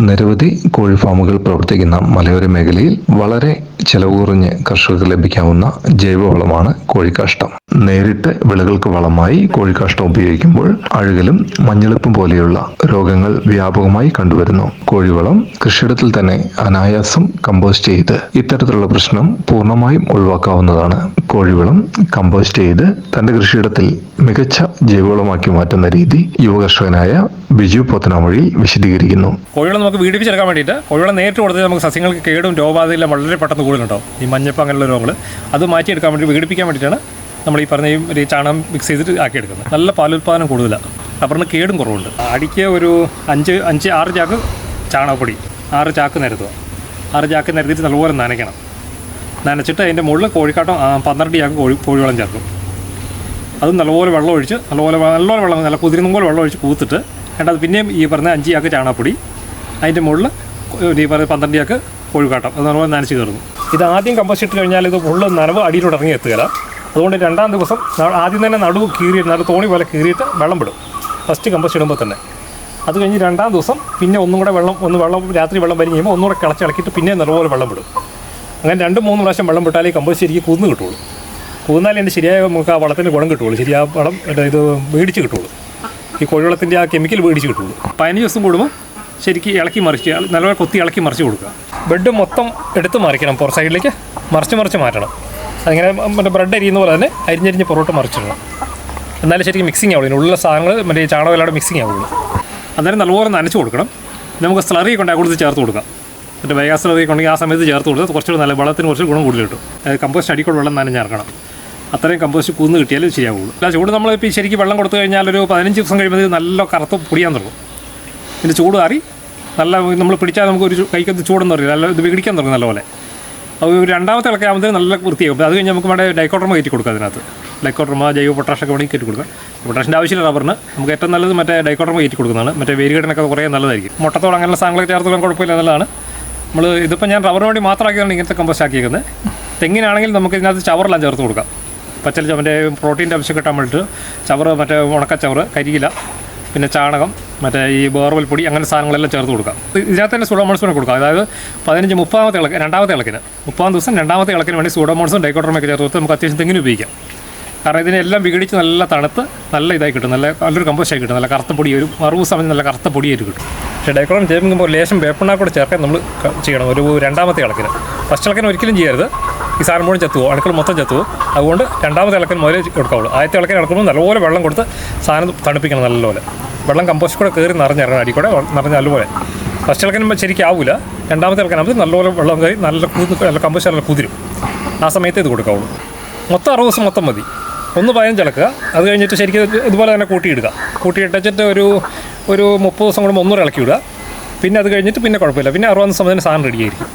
നിരവധി കോഴി ഫാമുകൾ പ്രവർത്തിക്കുന്ന മലയോര മേഖലയിൽ വളരെ ചെലവ് കുറഞ്ഞ് കർഷകർക്ക് ലഭിക്കാവുന്ന ജൈവവളമാണ് കോഴിക്കാഷ്ടം. നേരിട്ട് വിളകൾക്ക് വളമായി കോഴിക്കാഷ്ടം ഉപയോഗിക്കുമ്പോൾ അഴുകലും മഞ്ഞളിപ്പും പോലെയുള്ള രോഗങ്ങൾ വ്യാപകമായി കണ്ടുവരുന്നു. കോഴിവളം കൃഷിയിടത്തിൽ തന്നെ അനായാസം കമ്പോസ്റ്റ് ചെയ്ത് ഇത്തരത്തിലുള്ള പ്രശ്നം പൂർണമായും ഒഴിവാക്കാവുന്നതാണ്. കോഴിവളം കമ്പോസ്റ്റ് ചെയ്ത് തന്റെ കൃഷിയിടത്തിൽ മികച്ച ജൈവവളമാക്കി മാറ്റുന്ന രീതി യുവകർഷകനായ ബിജു പോത്തനാമൊഴി വിശദീകരിക്കുന്നു. കോഴിവളം നമുക്ക് വീടിപ്പിച്ചെടുക്കാൻ വേണ്ടിയിട്ട് കോഴികളെ നേരിട്ട് കൊടുത്ത് നമുക്ക് സസ്യങ്ങൾക്ക് കേടും രോഗബാധയില്ല വളരെ പെട്ടെന്ന് കൂടുതലുണ്ടാവും ഈ മഞ്ഞപ്പ് അങ്ങനെയുള്ള രോഗങ്ങൾ അത് മാറ്റിയെടുക്കാൻ വേണ്ടി വിഘടിപ്പിക്കാൻ വേണ്ടിയിട്ടാണ് നമ്മൾ ഈ പറഞ്ഞ ഈ ചാണകം മിക്സ് ചെയ്തിട്ട് ആക്കിയെടുക്കുന്നത്. നല്ല പാലുൽപാദനം കൂടുതലാണ് റബ്ബറിന് കേടും കുറവുണ്ട്. അടിക്ക് ഒരു അഞ്ച് അഞ്ച് ആറ് ചാക്ക് ചാണകപ്പൊടി ആറ് ചാക്ക് നിരത്തുക. ആറ് ചാക്ക് നിരത്തിയിട്ട് നല്ലപോലെ നനയ്ക്കണം. നനച്ചിട്ട് അതിന്റെ മുകളിൽ കോഴിക്കാട്ടം പന്ത്രണ്ട് ചാക്ക് കോഴി കോഴിവെള്ളം ചേർക്കും. അത് നല്ലപോലെ വെള്ളം ഒഴിച്ച് നല്ലപോലെ നല്ലപോലെ വെള്ളം നല്ല കുതിരുന്ന പോലെ വെള്ളം ഒഴിച്ച് കൂത്തിട്ട് രണ്ടാമത് പിന്നെയും ഈ പറഞ്ഞ അഞ്ച് ചാക്ക് ചാണകപ്പൊടി അതിന്റെ മുകളിൽ ഈ പറഞ്ഞ പന്ത്രണ്ട് ചാക്ക് കോഴിക്കാട്ടം അത് നല്ലപോലെ നനച്ച് കയറുന്നു ഇത് ആദ്യം കമ്പോസ്റ്റ് ഇട്ട് കഴിഞ്ഞാൽ ഇത് ഫുള്ള് നനവ് അടിയിലോട്ട് ഇറങ്ങി എത്തുകയില്ല. അതുകൊണ്ട് രണ്ടാം ദിവസം ആദ്യം തന്നെ നടുവ് കീറി നല്ല തോണി പോലെ കീറിയിട്ട് വെള്ളം വിടും. ഫസ്റ്റ് കമ്പോസ്റ്റ് ഇടുമ്പോൾ തന്നെ. അത് കഴിഞ്ഞ് രണ്ടാം ദിവസം പിന്നെ ഒന്നും കൂടെ വെള്ളം ഒന്ന് വെള്ളം രാത്രി വെള്ളം വരി കഴിയുമ്പോൾ ഒന്നുകൂടെ കിളച്ച് ഇളക്കിയിട്ട് പിന്നെ നല്ലപോലെ വെള്ളം വിടും. അങ്ങനെ രണ്ട് മൂന്ന് പ്രാവശ്യം വെള്ളം വിട്ടാലേ കമ്പോസ്റ്റ് ശരിക്കും കുന്ന് കിട്ടുള്ളൂ കൂന്നാലേ എന്റെ ശരിയായ നമുക്ക് ആ വളത്തിന് ഗുണം കിട്ടുള്ളൂ ശരിയാ വളം ഇത് ഇത് മേടിച്ച് കിട്ടുള്ളൂ ഈ കോഴിവളത്തിന്റെ ആ കെമിക്കൽ മേടിച്ച് കിട്ടുള്ളൂ പതിനഞ്ച് ദിവസം കൂടുമ്പോൾ ശരിക്കും ഇളക്കി മറിച്ച് നല്ലപോലെ കൊത്തി ഇളക്കി മറിച്ച് കൊടുക്കുക. ബെഡ് മൊത്തം എടുത്ത് മറിക്കണം പുറ സൈഡിലേക്ക്. മറിച്ച് മറിച്ച് മാറ്റണം. അതിങ്ങനെ മറ്റേ ബ്രെഡ് അരിയുന്ന പോലെ തന്നെ അരിഞ്ഞരിഞ്ഞ് പുറത്തോട്ട് മറിച്ചിടണം. എന്നാലും ശരിക്കും മിക്സിങ് ആവുള്ളൂ ഇതിനുള്ള സാധനങ്ങൾ മറ്റേ ചാണകമെല്ലാം മിക്സിങ് ആവുള്ളൂ അന്നേരം നല്ലപോലെ നനച്ച് കൊടുക്കണം. നമുക്ക് സ്ലറി കൊണ്ടാൽ കൊടുത്ത് ചേർത്ത് കൊടുക്കാം. മറ്റേ ബയോഗ്യാസ് സ്ലറി ഉണ്ടെങ്കിൽ ആ സമയത്ത് ചേർത്ത് കൊടുക്കുക കുറച്ചുകൂടി നല്ല വെള്ളത്തിന് കുറച്ച് ഗുണം കൂടുതൽ കിട്ടും. കമ്പോസ്റ്റ് അടിക്കുള്ള വെള്ളം നനഞ്ഞിറക്കണം അത്രയും കമ്പോസ്റ്റ് കൂന്ന് കിട്ടിയാലും ശരിയാവുള്ളൂ. അല്ല ചൂട് നമ്മൾ ഇപ്പോൾ ശരിക്കും വെള്ളം കൊടുത്തു കഴിഞ്ഞാൽ ഒരു പതിനഞ്ച് ദിവസം കഴിയുമ്പോൾ നല്ല കറുത്ത് പൊടിയാൻ തുടങ്ങും. ഇതിന്റെ ചൂട് മാറി നല്ല നമ്മൾ പിടിച്ചാൽ നമുക്ക് ഒരു കൈക്കത്ത് ചൂടെന്ന് പറയും. നല്ല ഇത് വിഘടിക്കാൻ തുടങ്ങും നല്ലപോലെ. അത് രണ്ടാമത്തെ ഇളക്കി ആകുമ്പോഴത്തേക്കും നല്ല വൃത്തിയാകും അത് കഴിഞ്ഞ് നമുക്ക് വേണ്ട ഡൈക്കോട്ടർമ കയറ്റി കൊടുക്കുക അതിനകത്ത്. ഡൈക്കോട്ടർമ ജൈവ പൊട്ടാഷൊക്കെ വേണമെങ്കിൽ കയറ്റി കൊടുക്കുക പൊട്ടാഷിന്റെ ആവശ്യമില്ല റബ്ബറിന്. നമുക്ക് ഏറ്റവും നല്ലത് മറ്റേ ഡൈക്കോട്ടർമ കയറ്റി കൊടുക്കുന്നതാണ്. മറ്റേ വേരുകടനൊക്കെ കുറേ നല്ലതായിരിക്കും. മുട്ടത്തോട് അങ്ങനെയുള്ള സാധനങ്ങളൊക്കെ ചേർത്തോളം കുഴപ്പമില്ല നല്ലതാണ്. നമ്മൾ ഇതിപ്പോൾ ഞാൻ റബ്ബറിന് വേണ്ടി മാത്രമാക്കിയാണ് ഇങ്ങനത്തെ കമ്പോസ്റ്റ് ആക്കിയിരിക്കുന്നത് തെങ്ങിനാണെങ്കിൽ നമുക്ക് ഇതിനകത്ത് ചവറെല്ലാം ചേർത്ത് കൊടുക്കാം. പച്ചല മറ്റേ പ്രോട്ടീന്റെ ആവശ്യം കിട്ടാൻ വേണ്ടിയിട്ട് ചവറ് മറ്റേ ഉണക്കച്ചവറ് കരിയില പിന്നെ ചാണകം മറ്റേ ഈ ബോർവൽ പൊടി അങ്ങനെ സാധനങ്ങളെല്ലാം ചേർത്ത് കൊടുക്കാം. ഇത് ഇതിനകത്ത് തന്നെ സൂഡോമോൺസിനെ കൊടുക്കാം. അതായത് പതിനഞ്ച് മുപ്പതാമത്തെ ഇളക്ക് രണ്ടാമത്തെ ഇളക്കിന് മുപ്പതാം ദിവസം രണ്ടാമത്തെ ഇളക്കിന് വേണ്ടി സൂഡോമോൺസും ഡൈക്കോട്ടറുമൊക്കെ ചേർത്ത് കൊടുത്ത് നമുക്ക് അത്യാവശ്യം തെങ്ങിന് ഉപയോഗിക്കാം. കാരണം ഇതിനെല്ലാം വിഘടിച്ച് നല്ല തണുത്ത് നല്ല ഇതായി കിട്ടും. നല്ല നല്ലൊരു കമ്പോസ്റ്റായി കിട്ടും. നല്ല കറുത്ത പൊടി ഒരു മറുപ് സമയത്ത് നല്ല കറുത്ത പൊടിയായിട്ട് കിട്ടും. പക്ഷേ ഡൈക്കോളം ചേർക്കുമ്പോൾ ലേശം വേപ്പണ്ണാക്കൂടെ ചേർക്കാൻ നമ്മൾ ചെയ്യണം. ഒരു രണ്ടാമത്തെ ഇളക്കിന്. ഫസ്റ്റ് ഇളക്കിന് ഒരിക്കലും ചെയ്യരുത്. ഈ സാധനം മുഴുവൻ ചത്തുവോ? അണുക്കൾ മൊത്തം ചത്തുവോ? അതുകൊണ്ട് രണ്ടാമത്തെ ഇളക്കൻ മുതലേ കൊടുക്കാവുള്ളൂ ആദ്യത്തെ ഇളക്കിന് ഇളക്കുമ്പോൾ നല്ലപോലെ വെള്ളം കൊടുത്ത് സാധനം തണുപ്പിക്കണം നല്ലപോലെ. വെള്ളം കമ്പോസ്റ്റ് കൂടെ കയറി നിറഞ്ഞിറങ്ങണം അടി കൂടെ നിറഞ്ഞ നല്ലപോലെ. ഫസ്റ്റ് ഇളക്കുമ്പോൾ ശരിക്കും ആവില്ല രണ്ടാമത്തെ ഇളക്കാനാകുമ്പോൾ നല്ലപോലെ വെള്ളം കയറി നല്ല നല്ല കമ്പോസ്റ്റ് നല്ല കുതിരും. ആ സമയത്ത് ഇത് കൊടുക്കാവുള്ളൂ. മൊത്തം അറുപത് ദിവസം മൊത്തം മതി. ഒന്ന് പതിനഞ്ച് ഇളക്കുക. അത് കഴിഞ്ഞിട്ട് ശരിക്കും ഇതുപോലെ തന്നെ കൂട്ടിയിടുക. കൂട്ടിയിട്ടിട്ട് ഒരു ഒരു മുപ്പത് ദിവസം കൂടുമ്പോൾ ഒന്നൂറ് ഇളക്കി വിടുക പിന്നെ അത് കഴിഞ്ഞിട്ട് പിന്നെ കുഴപ്പമില്ല. പിന്നെ അറുപത് ദിവസം തന്നെ സാധനം റെഡിയായിരിക്കും